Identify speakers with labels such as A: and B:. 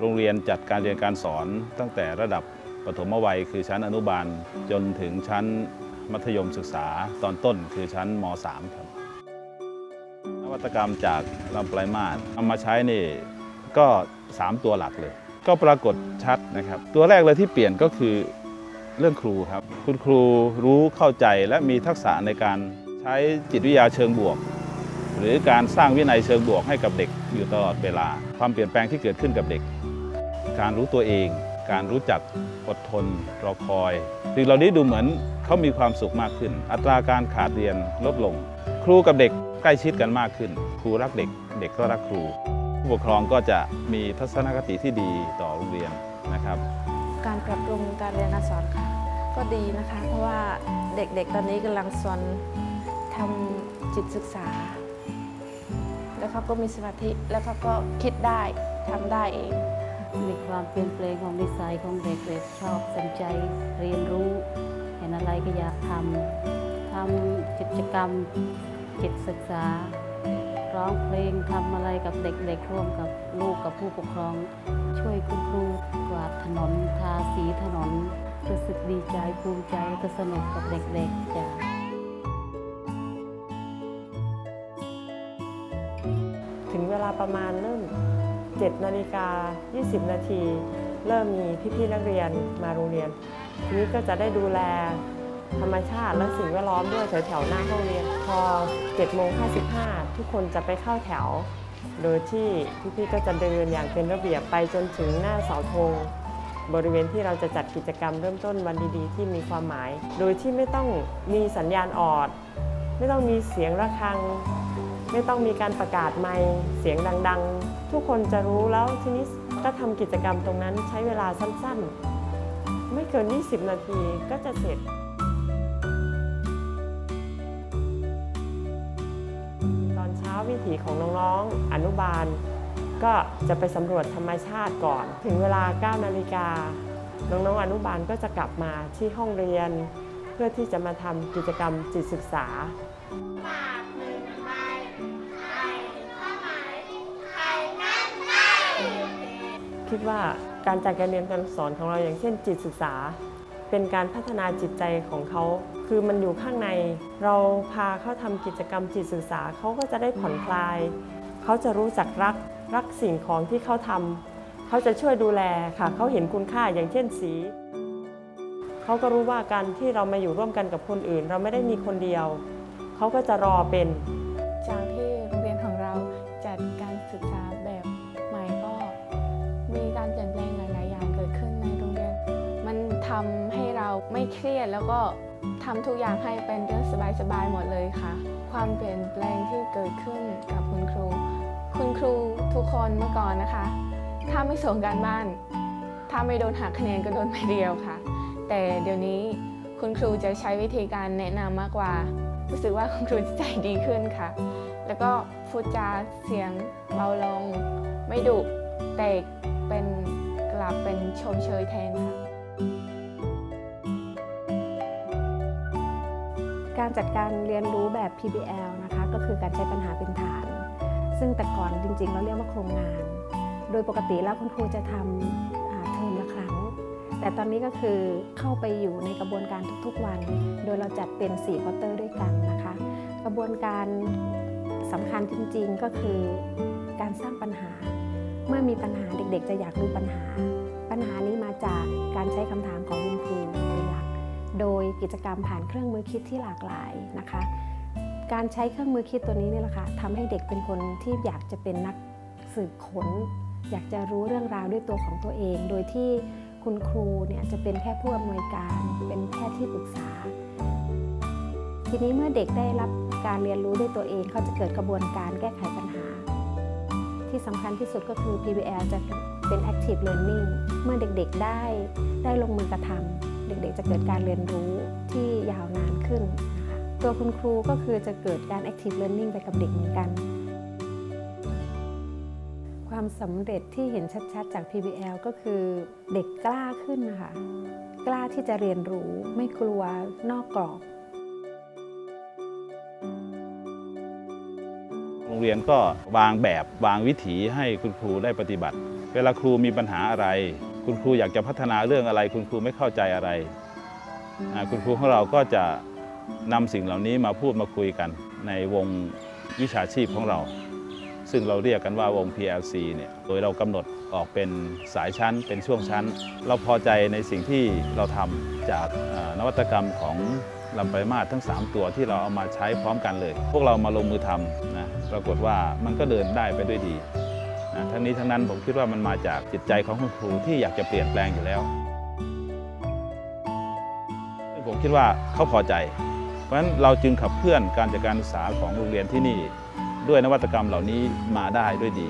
A: โรงเรียนจัดการเรียนการสอนตั้งแต่ระดับปฐมวัย คือชั้นอนุบาล จนถึงชั้นมัธยมศึกษาตอนต้นคือชั้นม .3 ครับ นวัตกรรมจากลำปลายมาศเอามาใช้นี่ก็ 3 ตัวหลักเลย ก็ปรากฏชัดนะครับ ตัวแรกเลยที่เปลี่ยนก็คือเรื่องครูครับ คุณครูรู้เข้าใจและมีทักษะในการใช้จิตวิทยาเชิงบวก หรือการสร้างวินัยเชิงบวกให้กับเด็กอยู่ตลอดเวลา ความเปลี่ยนแปลงที่เกิดขึ้นกับเด็ก การรู้ตัวเอง การรู้จักอดทนรอคอยสิ่งเหล่านี้ดูเหมือนเขามีความสุขมากขึ้น อัตราการขาดเรียนลดลง ครูกับเด็กใกล้ชิดกันมากขึ้น ครูรักเด็ก เด็กก็รักครู ผู้ปกครองก็จะมีทัศนคติที่ดีต่อโรงเรียนนะครับ
B: การปรับปรุงการเรียนการสอนค่ะ ก็ดีนะคะ เพราะว่าเด็กๆ ตอนนี้กำลังสอนทำจิตศึกษา แล้วเขาก็มีสมาธิแล้วเขาก็คิดได้ทำได้เอง
C: มีความเปลี่ยนแปลงของนิสัยของเด็กเด็กชอบสนใจเรียนรู้ เห็นอะไรก็อยากทำทำกิจกรรมจิตศึกษา ร้องเพลงทำอะไรกับเด็กๆร่วมกับลูกกับผู้ปกครอง ช่วยคุณครูกวาดถนนทาสีถนนรู้สึกดีใจภูมิใจก็สนุกกับเด็กๆจ้ะ
D: ถึงเวลาประมาณเริ่ม 7นาฬิกา20 นาที เริ่มมีพี่ๆนักเรียนมาโรงเรียน ทีนี้ก็จะได้ดูแลธรรมชาติและสิ่งแวดล้อมด้วยแถวๆหน้าห้องเรียน พอ7โมง55 ทุกคนจะไปเข้าแถว โดยที่พี่ๆก็จะเดินอย่างเป็นระเบียบไปจนถึงหน้าเสาธงบริเวณที่เราจะจัดกิจกรรมเริ่มต้นวันดีๆ ที่มีความหมาย โดยที่ไม่ต้องมีสัญญาณออด ไม่ต้องมีเสียงระฆัง ไม่ต้องมีการประกาศไมค์เสียงดัง ๆ ทุกคนจะรู้แล้วทีนี้ก็ทำกิจกรรมตรงนั้นใช้เวลาสั้นๆ ไม่เกิน 20 นาทีก็จะเสร็จตอนเช้าวิถีของน้องๆ อนุบาล ก็จะไปสำรวจธรรมชาติก่อน ถึงเวลา 9 นาฬิกา น้องๆ อนุบาลก็จะกลับมาที่ห้องเรียน เพื่อที่จะมาทำกิจกรรมจิตศึกษา คิดว่าการจัดการเรียนการสอนของเราอย่างเช่นจิตศึกษา เป็นการพัฒนาจิตใจของเขา คือมันอยู่ข้างใน เราพาเขาทำกิจกรรมจิตศึกษาเขาก็จะได้ผ่อนคลาย เขาจะรู้จักรักรักสิ่งของที่เขาทำเขาจะช่วยดูแลค่ะเขาเห็นคุณค่าอย่างเช่นสีเขาก็รู้ว่าการที่เรามาอยู่ร่วมกันกับคนอื่น เราไม่ได้มีคนเดียว เขาก็จะรอเป็น
B: จากที่ ทำให้เราไม่เครียดแล้วก็ทำทุกอย่างให้เป็นเรื่องสบายๆหมดเลยค่ะ ความเปลี่ยนแปลงที่เกิดขึ้นกับคุณครู คุณครูทุกคนเมื่อก่อนนะคะ ถ้าไม่ส่งการบ้าน ถ้าไม่โดนหักคะแนนก็โดนไม่เดียวค่ะ แต่เดี๋ยวนี้คุณครูจะใช้วิธีการแนะนำมากกว่า รู้สึกว่าคุณครูจะใจดีขึ้นค่ะ แล้วก็พูดจาเสียงเบาลง ไม่ดุแต่เป็นกลับเป็นชมเชยแทนค่ะ
E: การจัดการเรียนรู้แบบ PBL นะคะก็คือการใช้ปัญหาเป็นฐาน ซึ่งแต่ก่อนจริงๆ เราเรียกว่าโครงงาน โดยปกติแล้วคุณครูจะทำเทอมละครั้ง แต่ตอนนี้ก็คือเข้าไปอยู่ในกระบวนการทุกๆวัน โดยเราจัดเป็น4ควอเตอร์ด้วยกันนะคะ กระบวนการสำคัญจริงๆ ก็คือการสร้างปัญหา เมื่อมีปัญหาเด็กๆ จะอยากรู้ปัญหา ปัญหานี้มาจากการใช้คำถามของคุณครู โดยกิจกรรมผ่านเครื่องมือคิดที่หลากหลายนะคะ การใช้เครื่องมือคิดตัวนี้เนี่ยแหละค่ะทำให้เด็กเป็นคนที่อยากจะเป็นนักสืบค้น อยากจะรู้เรื่องราวด้วยตัวของตัวเอง โดยที่คุณครูเนี่ยจะเป็นแค่ผู้อำนวยการ เป็นแค่ที่ปรึกษา ทีนี้เมื่อเด็กได้รับการเรียนรู้ด้วยตัวเองเขาจะเกิดกระบวนการแก้ไขปัญหา ที่สำคัญที่สุดก็คือ PBL จะเป็น active learning เมื่อเด็กๆได้ได้ลงมือกระทำ เด็กๆ จะเกิดการเรียนรู้ที่ยาวนานขึ้นนะคะตัวคุณครูก็คือจะเกิดการ active learning ไปกับเด็กเหมือนกัน ความสำเร็จที่เห็นชัดๆ จาก PBL ก็คือเด็กกล้าขึ้นนะคะกล้าที่จะเรียนรู้ไม่กลัวนอกกรอบ
A: โรงเรียนก็วางแบบวางวิถีให้คุณครูได้ปฏิบัติ เวลาครูมีปัญหาอะไร คุณครูอยากจะพัฒนาเรื่องอะไร คุณครูไม่เข้าใจอะไร คุณครูของเราก็จะนำสิ่งเหล่านี้มาพูดมาคุยกันในวงวิชาชีพของเรา ซึ่งเราเรียกกันว่าวง PLC เนี่ยโดยเรากำหนดออกเป็นสายชั้นเป็นช่วงชั้น เราพอใจในสิ่งที่เราทำจากนวัตกรรมของลำไปลายมาศทั้ง 3 ตัวที่เราเอามาใช้พร้อมกันเลย พวกเรามาลงมือทำนะปรากฏว่ามันก็เดินได้ไปด้วยดี ทั้งนี้ทั้งนั้นผมคิดว่ามันมาจากจิตใจของคุณครูที่อยากจะเปลี่ยนแปลงอยู่แล้วผมคิดว่าเขาพอใจ เพราะฉะนั้นเราจึงขับเคลื่อนการจัดการศึกษาของโรงเรียนที่นี่ ด้วยนวัตกรรมเหล่านี้มาได้ด้วยดี